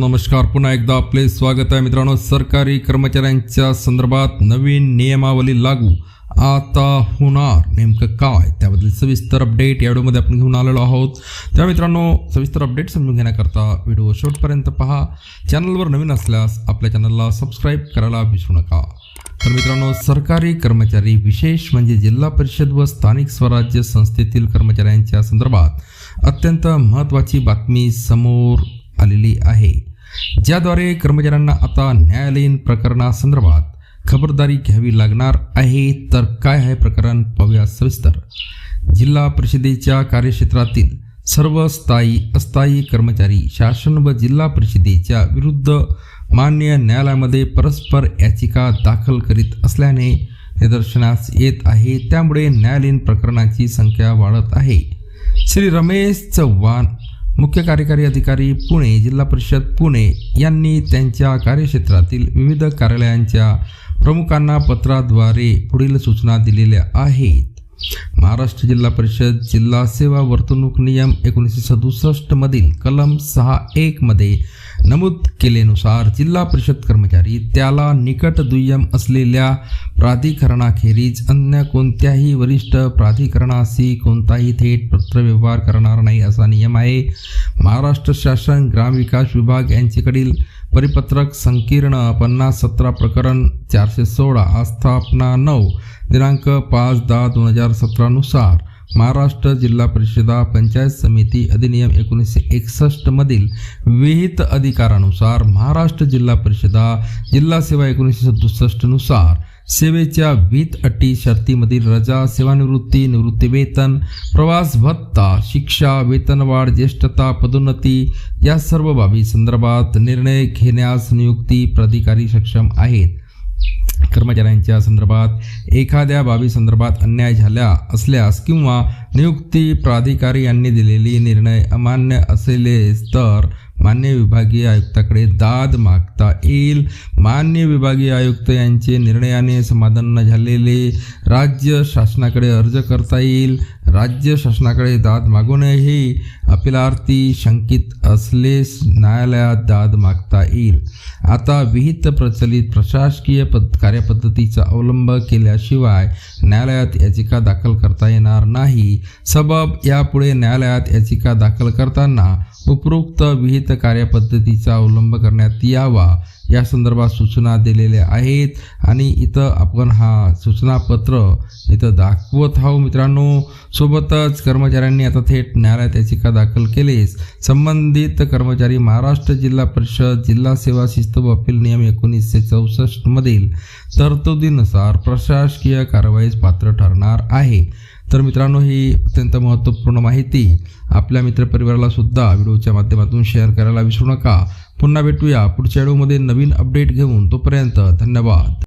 नमस्कार. पुन्हा एकदा आपले स्वागत आहे मित्रांनो. सरकारी कर्मचाऱ्यांच्या संदर्भात नवीन नियमावली लागू. आता होणार नेमकं काय? त्याबद्दल सविस्तर अपडेट या व्हिडिओमध्ये आपण घेऊन आलेलो आहोत. त्या मित्रांनो सविस्तर अपडेट समजून घेण्याकरता व्हिडिओ शेवटपर्यंत पहा. चॅनलवर नवीन असल्यास आपल्या चॅनलला सबस्क्राईब करायला विसरू नका. तर मित्रांनो सरकारी कर्मचारी विशेष म्हणजे जिल्हा परिषद व स्थानिक स्वराज्य संस्थेतील कर्मचाऱ्यांच्या संदर्भात अत्यंत महत्त्वाची बातमी समोर आलेली आहे. ज्याद्वारे कर्मचाऱ्यांना आता न्यायालयीन प्रकरणासंदर्भात खबरदारी घ्यावी लागणार आहे तर काय आहे प्रकरण? पाहूया सविस्तर. जिल्हा परिषदेच्या कार्यक्षेत्रातील सर्व स्थायी अस्थायी कर्मचारी शासन व जिल्हा परिषदेच्या विरुद्ध मान्य न्यायालयामध्ये परस्पर याचिका दाखल करीत असल्याने निदर्शनास येत आहे. त्यामुळे न्यायालयीन प्रकरणाची संख्या वाढत आहे. श्री रमेश चव्हाण मुख्य कार्यकारी अधिकारी पुणे जिल्हा परिषद पुणे यांनी त्यांच्या कार्यक्षेत्रातील विविध कार्यालयांच्या प्रमुखांना पत्राद्वारे पुढील सूचना दिलेल्या आहेत. महाराष्ट्र जिल्हा परिषद जिल्हा सेवा वर्तणूक नियम एकोणीसशे सदुसष्टमधील कलम सहा एकमध्ये नमूद केलेनुसार जिल्हा परिषद कर्मचारी त्याला निकट दुय्यम असलेल्या प्राधिकरणाखेरीज अन्य कोणत्याही वरिष्ठ प्राधिकरणाशी कोणताही थेट पत्रव्यवहार करणार नाही असा नियम आहे. महाराष्ट्र शासन ग्रामविकास विभाग यांच्याकडील परिपत्रक संकीर्ण पन्नास सतरा प्रकरण चारशे सोळा आस्थापना नऊ दिनांक पाच दहा दोन हजार सतरानुसार महाराष्ट्र जिल्हा परिषदा पंचायत समिती अधिनियम एकोणीसशे एकसष्टमधील विहित अधिकारानुसार महाराष्ट्र जिल्हा परिषदा जिल्हा सेवा एकोणीसशे सदुसष्टनुसार सेवेच्या वीत अटी शर्तीमधील रजा सेवानिवृत्ती निवृत्तीवेतन प्रवास भत्ता शिक्षा वेतनवाढ ज्येष्ठता पदोन्नती या सर्व बाबी संदर्भात निर्णय घेण्यास नियुक्ती प्राधिकारी सक्षम आहेत. कर्मचाऱ्यांच्या संदर्भात एखाद्या बाबी संदर्भात अन्याय झाल्या असल्यास किंवा नियुक्ती प्राधिकारी यांनी दिलेली निर्णय अमान्य असेल तर मान्य विभागीय आयुक्ताकडे दाद मागता येईल. मान्य विभागीय आयुक्त यांचे निर्णयाने समाधान न झालेले राज्य शासनाकडे अर्ज करता येईल. राज्य शासनाकडे दाद मागूनही अपिलार्थी शंकित असलेस न्यायालयात दाद मागता येईल. आता विहित प्रचलित प्रशासकीय पद कार्यपद्धतीचा अवलंब केल्याशिवाय न्यायालयात याचिका दाखल करता येणार नाही. सबब यापुढे न्यायालयात याचिका दाखल करताना उपरोक्त विहित कार्यपद्धतीचा अवलंब करण्यात यावा. या संदर्भात सूचना दिलेल्या आहेत. आणि इथं आपण हा सूचनापत्र इथं दाखवत आहो मित्रांनो. सोबतच कर्मचाऱ्यांनी आता थेट न्यायालयात याचिका दाखल केलीस? संबंधित कर्मचारी महाराष्ट्र जिल्हा परिषद जिल्हा सेवा शिस्त व अपील नियम एकोणीसशे चौसष्टमधील तरतुदीनुसार प्रशासकीय कारवाईस पात्र ठरणार आहे. तर मित्रांनो ही अत्यंत महत्त्वपूर्ण माहिती आपल्या मित्रपरिवाराला सुद्धा व्हिडिओच्या माध्यमातून शेअर करायला विसरू नका. पुन्हा भेटूया पुढच्या व्हिडिओमध्ये नवीन अपडेट घेऊन. तोपर्यंत धन्यवाद.